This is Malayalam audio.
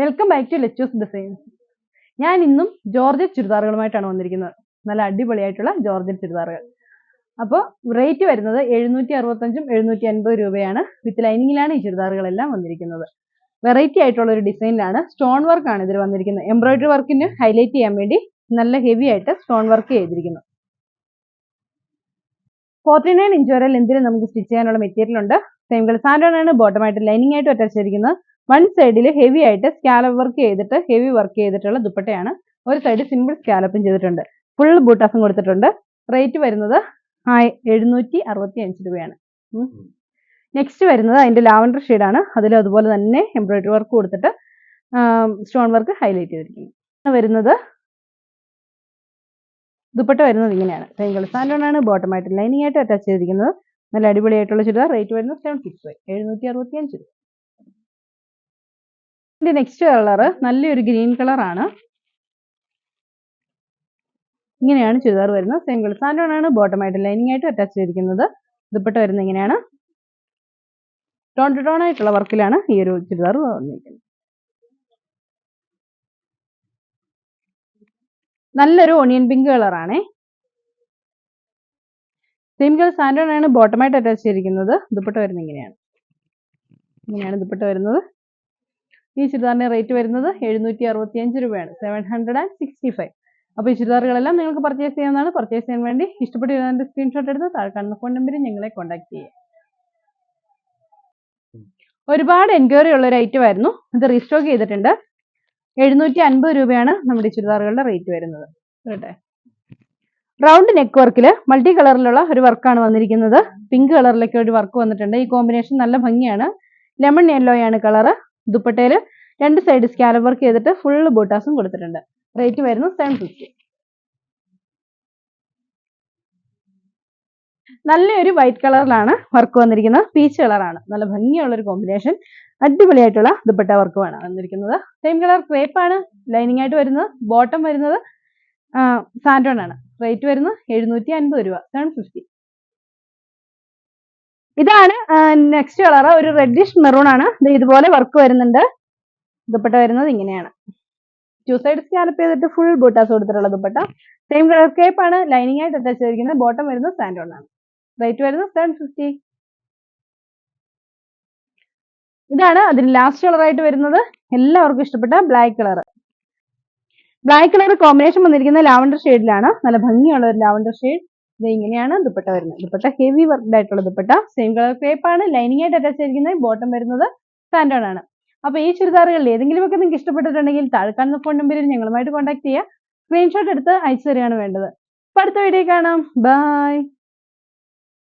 Welcome back to Lechus designs ഞാൻ ഇന്നും ജോർജറ്റ് ചുരിദാറുകളുമായിട്ടാണ് വന്നിരിക്കുന്നത്. നല്ല അടിപൊളിയായിട്ടുള്ള ജോർജറ്റ് ചുരിദാറുകൾ. അപ്പോൾ റേറ്റ് വരുന്നത് എഴുന്നൂറ്റി അറുപത്തഞ്ചും എഴുന്നൂറ്റി അൻപത് രൂപയാണ്. വിത്ത് ലൈനിങ്ങിലാണ് ഈ ചുരിദാറുകളെല്ലാം വന്നിരിക്കുന്നത്. വെറൈറ്റി ആയിട്ടുള്ള ഒരു ഡിസൈനിലാണ് സ്റ്റോൺ വർക്കാണ് ഇതിൽ വന്നിരിക്കുന്നത്. എംബ്രോയിഡറി വർക്കിന് ഹൈലൈറ്റ് ചെയ്യാൻ വേണ്ടി നല്ല ഹെവി ആയിട്ട് സ്റ്റോൺ വർക്ക് ചെയ്തിരിക്കുന്നു. ഫോർട്ടി നയൻ ഇഞ്ച് വരെ നമുക്ക് സ്റ്റിച്ച് ചെയ്യാനുള്ള മെറ്റീരിയൽ ഉണ്ട്. സെയിം കളർ സാൻഡോൺ ആണ് ബോട്ടമായിട്ട് ലൈനിങ് ആയിട്ട് അറ്റാച്ച് ചെയ്തിരിക്കുന്നത്. വൺ സൈഡിൽ ഹെവി ആയിട്ട് സ്കാലപ്പ് വർക്ക് ചെയ്തിട്ട് ഹെവി വർക്ക് ചെയ്തിട്ടുള്ള ദുപ്പട്ടയാണ്. ഒരു സൈഡ് സിമ്പിൾ സ്കാലപ്പും ചെയ്തിട്ടുണ്ട്. ഫുൾ ബൂട്ടാസും കൊടുത്തിട്ടുണ്ട്. റേറ്റ് വരുന്നത് എഴുന്നൂറ്റി അറുപത്തി അഞ്ച് രൂപയാണ് നെക്സ്റ്റ് വരുന്നത് അതിന്റെ ലാവൻഡർ ഷെയ്ഡാണ് അതിൽ അതുപോലെ തന്നെ എംബ്രോയിഡറി വർക്ക് കൊടുത്തിട്ട് സ്റ്റോൺ വർക്ക് ഹൈലൈറ്റ് ചെയ്തിരിക്കുന്നു. വരുന്നത് ദുപ്പട്ട വരുന്നത് ഇങ്ങനെയാണ്. സെയിം സാൻഡോൺ ആണ്. ബോട്ടമായിട്ട് ലൈനിങ് ആയിട്ട് അറ്റാച്ച് ചെയ്തിരിക്കുന്നത്. നല്ല അടിപൊളിയായിട്ടുള്ള ചുരിദാർ. റേറ്റ് വരുന്നത് സെവൻ സിക്സ് ഫൈവ് എഴുന്നൂറ്റി അറുപത്തി അഞ്ച് രൂപ. ഇതിന്റെ നെക്സ്റ്റ് കളർ നല്ലൊരു ഗ്രീൻ കളറാണ് ഇങ്ങനെയാണ് ചുരിദാർ വരുന്നത്. സെയിം കളർ സാൻഡോണാണ് ബോട്ടമായിട്ട് ലൈനിങ് ആയിട്ട് അറ്റാച്ച് ചെയ്തിരിക്കുന്നത്. ദുപ്പട്ട വരുന്നത് ഇങ്ങനെയാണ്. ടോൺ ടു ടോൺ ആയിട്ടുള്ള വർക്കിലാണ് ഈ ഒരു ചുരിദാർ വന്നിരിക്കുന്നത്. നല്ലൊരു ഓണിയൻ പിങ്ക് കളറാണേ സെയിം കളർ സാൻഡോണാണ് ബോട്ടമായിട്ട് അറ്റാച്ച് ചെയ്തിരിക്കുന്നത്. ദുപ്പട്ട വരുന്നത് ഇങ്ങനെയാണ്. ഇങ്ങനെയാണ് ദുപ്പട്ട വരുന്നത്. ഈ ചുരിദാറിന്റെ റേറ്റ് വരുന്നത് എഴുന്നൂറ്റി അറുപത്തി അഞ്ച് രൂപയാണ് seven hundred and sixty five അപ്പോൾ ഈ ചുരിദാറുകളെല്ലാം നിങ്ങൾക്ക് പർച്ചേസ് ചെയ്യാവുന്നതാണ്. പർച്ചേസ് ചെയ്യാൻ വേണ്ടി ഇഷ്ടപ്പെട്ട ഇതിന്റെ സ്ക്രീൻഷോട്ട് എടുത്ത് താഴെ ഫോൺ നമ്പറിൽ ഞങ്ങളെ കോൺടാക്ട് ചെയ്യുക ഒരുപാട് എൻക്വയറി ഉള്ള ഒരു ഐറ്റം ആയിരുന്നു. ഇത് റീസ്റ്റോക്ക് ചെയ്തിട്ടുണ്ട്. എഴുന്നൂറ്റി അൻപത് രൂപയാണ് നമ്മുടെ ചുരിദാറുകളുടെ റേറ്റ് വരുന്നത്. കേട്ടെ? റൗണ്ട് നെക്ക് വർക്കിൽ മൾട്ടി കളറിലുള്ള ഒരു വർക്കാണ് വന്നിരിക്കുന്നത്. പിങ്ക് കളറിലൊക്കെ ഒരു വർക്ക് വന്നിട്ടുണ്ട്. ഈ കോമ്പിനേഷൻ നല്ല ഭംഗിയാണ്. ലെമൺ യെല്ലോ ആണ് കളറ് ദുപ്പട്ടയിൽ രണ്ട് സൈഡ് സ്കാലപ്പ് വർക്ക് ചെയ്തിട്ട് ഫുൾ ബോട്ടാസും കൊടുത്തിട്ടുണ്ട്. റേറ്റ് വരുന്നു സെവൻ ഫിഫ്റ്റി നല്ലൊരു വൈറ്റ് കളറിലാണ് വർക്ക് വന്നിരിക്കുന്നത്. പീച്ച് കളറാണ് നല്ല ഭംഗിയുള്ള ഒരു കോമ്പിനേഷൻ അടിപൊളിയായിട്ടുള്ള ദുപ്പട്ട വർക്കുമാണ് വന്നിരിക്കുന്നത്. സെയിം കളർ ക്രേപ്പ് ആണ് ലൈനിങ് ആയിട്ട് വരുന്നത്. ബോട്ടം വരുന്നത് സാൻഡോൺ ആണ്. റേറ്റ് വരുന്നത് എഴുന്നൂറ്റി അൻപത് രൂപ. സെവൻ ഫിഫ്റ്റി ഇതാണ് നെക്സ്റ്റ് കളർ ഒരു റെഡിഷ് മെറൂൺ ആണ്. ഇതുപോലെ വർക്ക് വരുന്നുണ്ട്. ദുപ്പട്ട വരുന്നത് ഇങ്ങനെയാണ്. ടു സൈഡ് സ്കാലപ്പ് ചെയ്തിട്ട് ഫുൾ ബൂട്ടാസ് കൊടുത്തിട്ടുള്ള ദുപ്പട്ട. സെയിം കളർ കേപ്പ് ആണ്. ലൈനിങ് ആയിട്ട് അറ്റാച്ച് ചെയ്തിരിക്കുന്നത്. ബോട്ടം വരുന്നത് സാൻഡോൺ ആണ്. റേറ്റ് വരുന്നത് സെവൻ ഫിഫ്റ്റി ഇതാണ് അതിന് ലാസ്റ്റ് കളർ ആയിട്ട് വരുന്നത്. എല്ലാവർക്കും ഇഷ്ടപ്പെട്ട black colour black colour combination വന്നിരിക്കുന്നത് ലാവണ്ടർ ഷെയ്ഡിലാണ് നല്ല ഭംഗിയുള്ള ഒരു ലാവണ്ടർ ഷെയ്ഡ് ഇങ്ങനെയാണ് ദുപ്പട്ട വരുന്നത്. ദുപ്പട്ട ഹെവി വർക്ക്ഡ് ആയിട്ടുള്ള ദുപ്പട്ട. സെയിം കളർ ക്രേപ്പ് ആണ്. ലൈനിങ് ആയിട്ട് അറ്റാച്ച് ചെയ്തിരിക്കുന്നത് ബോട്ടം വരുന്നത് സാൻഡോൺ ആണ്. അപ്പൊ ഈ ചുരിദാറുകളിൽ ഏതെങ്കിലുമൊക്കെ നിങ്ങൾക്ക് ഇഷ്ടപ്പെട്ടിട്ടുണ്ടെങ്കിൽ താഴെ കാണുന്ന ഫോൺ നമ്പറിൽ ഞങ്ങളുമായിട്ട് കോൺടാക്ട് ചെയ്യുക. സ്ക്രീൻഷോട്ട് എടുത്ത് അയച്ചു തരികയാണ് വേണ്ടത്. അപ്പൊ അടുത്ത വീഡിയോ കാണാം. ബൈ